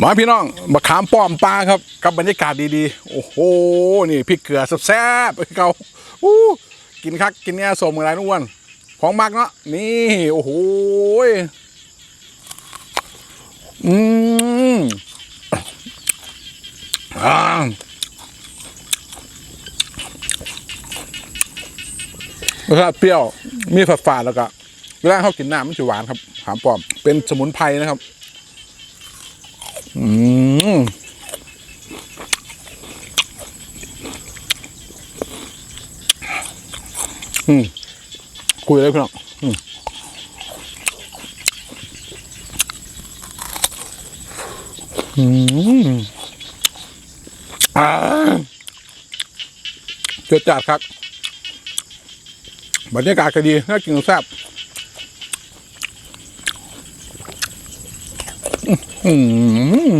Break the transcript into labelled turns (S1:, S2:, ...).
S1: มาพี่น้องมาขามป้อมปลาครับกับบรรยากาศดีๆ โอ้โห นี่พริกเกลือแซ่บๆเขาอู้กินคักกินเนี่ยสมอะไรนุ่นของมากเนาะนี่โอ้โหยอืมอ่ารสชาเปรี้ยวมีฝาดฝาดๆแล้วก็เวลาเขากินน้ำมันจะหวานครับขามป้อมเป็นสมุนไพรนะครับ อืมอืมคุยเลยพี่น้องอืมอืมอ่าเจ็ดจัดครับบรรยากาศก็ดีน่ากินแซ่บ อืม